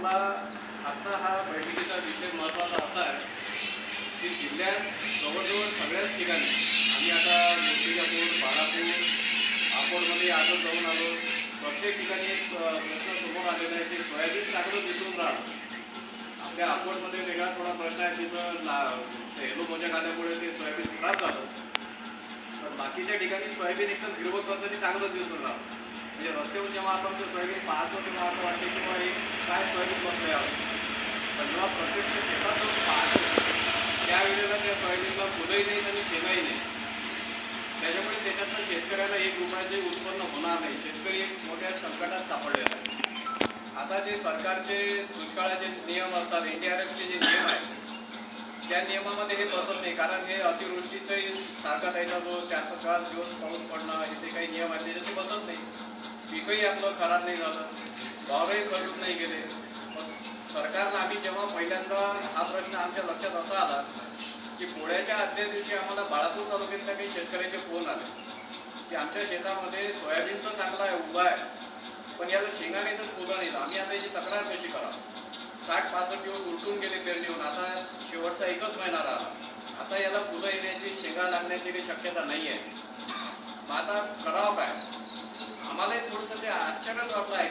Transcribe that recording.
असा आहे की जिल्ह्यात जवळजवळ सगळ्याच ठिकाणी आम्ही आता मूर्तिजापूर बाळापूर अकोटमध्ये आजच जाऊन आलो. प्रत्येक ठिकाणी एक प्रश्न समोर आलेला आहे की सोयाबीन चांगलं दिसून राहतं आपल्या अकोटमध्ये वेगळा थोडा प्रश्न आहे तिथं ला हेलो मोजा आल्यामुळे ते सोयाबीन खराब झालं. तर बाकीच्या ठिकाणी सोयाबीन एकदम हिरवत होतं ते चांगलं दिसून राहतं म्हणजे रस्त्यावर जेव्हा आपण ते सोयाबीन पाहतो तेव्हा असं वाटतं की हे काय सोयाबीन बसलं आहे पण जेव्हा प्रत्यक्ष शेतात जाऊन पाहतो त्यावेळेला त्या सोयाबीनला फुलंही नाहीत आणि शेणाही नाही त्याच्यामुळे त्याच्यातनं शेतकऱ्याला एक रुपयाचे उत्पन्न होणार नाही. शेतकरी एक मोठ्या संकटात सापडलेला आहे. आता जे सरकारचे दुष्काळाचे नियम असतात एन डी आर एफचे जे नियम आहेत त्या नियमामध्ये हे बसत नाही. कारण हे अतिवृष्टीचंही सारखा त्याचा जो चार पाच दिवस पाऊस पडणं हे जे काही नियम आहेत त्याच्यात बसत नाही. पिकंही आपलं खराब नाही झालं. भावही कळून नाही गेले. मग आम्ही जेव्हा पहिल्यांदा हा प्रश्न आमच्या लक्षात असा आला की पोळ्याच्या आदल्या दिवशी आम्हाला बाळापूर तालुक्यातल्या काही शेतकऱ्याचे फोन आले. की आमच्या शेतामध्ये सोयाबीन तर चांगला आहे उभा आहे. पण याला शेंगा तर फुलं नाही आम्ही आता याची तक्रार कशी करा साठ पासष्ट दिवस उलटून गेले पेरणीहून. आता शेवटचा एकच महिना राहिला. आता याला फुलं येण्याची शेंगा लागण्याची काही शक्यता नाही आहे. मग आता करावं काय? आम्हालाही थोडंसं ते आश्चर्यच वाटलं आहे